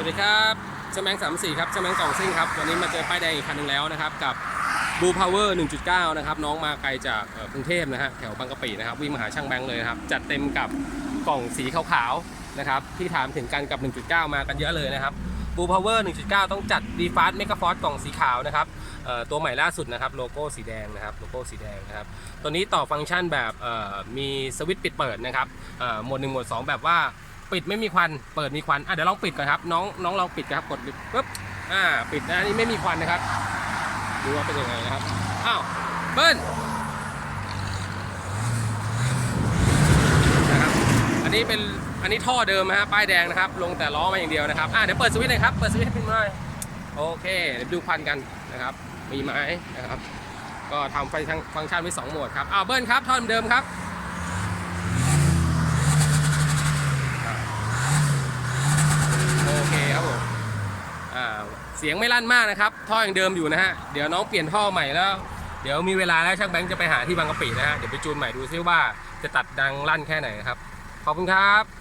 วัสดีครับชแมงสามสี่ครับชแมงกล่องซิ่งครับ วันนี้มาเจอป้ายแดงอีกคันหนึ่งแล้วนะครับ กับบูพาวเวอร์1.9นะครับ น้องมาไกลจากกรุงเทพนะฮะ แถวบางกะปินะครับ วิ่งมาหาช่างแบงค์เลยครับ จัดเต็มกับกล่องสีขาวๆนะครับ ที่ถามถึงกันกับ 1.9 มากันเยอะเลยนะครับบูพาวเวอร์1.9 ต้องจัดดีฟาสเมกะฟอร์กล่องสีขาวนะครับตัวใหม่ล่าสุดนะครับ โลโก้สีแดงนะครับ โลโก้สีแดงนะครับ ตัวนี้ต่อฟังก์ชันแบบมีสวิตช์ปิดเปิดนะครับหมด1โหมด2 แบบว่า ปิดไม่มีควัน เปิดมีควันอะเดี๋ยวลองปิดก่อนครับ น้องน้องลองปิดครับกดปุ๊บอ่าปิดนะอันนี้ไม่มีควันนะครับดูว่าเป็นยังไงนะครับอ้าวเบิ้ลนะครับอันนี้เป็นอันนี้ท่อเดิมนะฮะป้ายแดงนะครับ ลงแต่ล้อมาอย่างเดียวนะครับอ่าเดี๋ยวเปิดสวิตช์หน่อยครับเปิดสวิตช์ให้พี่หน่อยโอเคเดี๋ยวดูควันกันนะครับ มีไหมนะครับ ก็ทำไฟทางฟังก์ชันไว้สองโหมดครับอ้าวเบิ้ลครับท่อเดิมครับ โอเคครับผม อ่า เสียงไม่ลั่นมากนะครับ ท่อยังเดิมอยู่นะฮะ เดี๋ยวน้องเปลี่ยนท่อใหม่แล้ว เดี๋ยวมีเวลาแล้วช่างแบงค์จะไปหาที่บางกะปินะฮะ เดี๋ยวไปจูนใหม่ดูซิว่าจะตัดดังลั่นแค่ไหนนครับ ขอบคุณครับ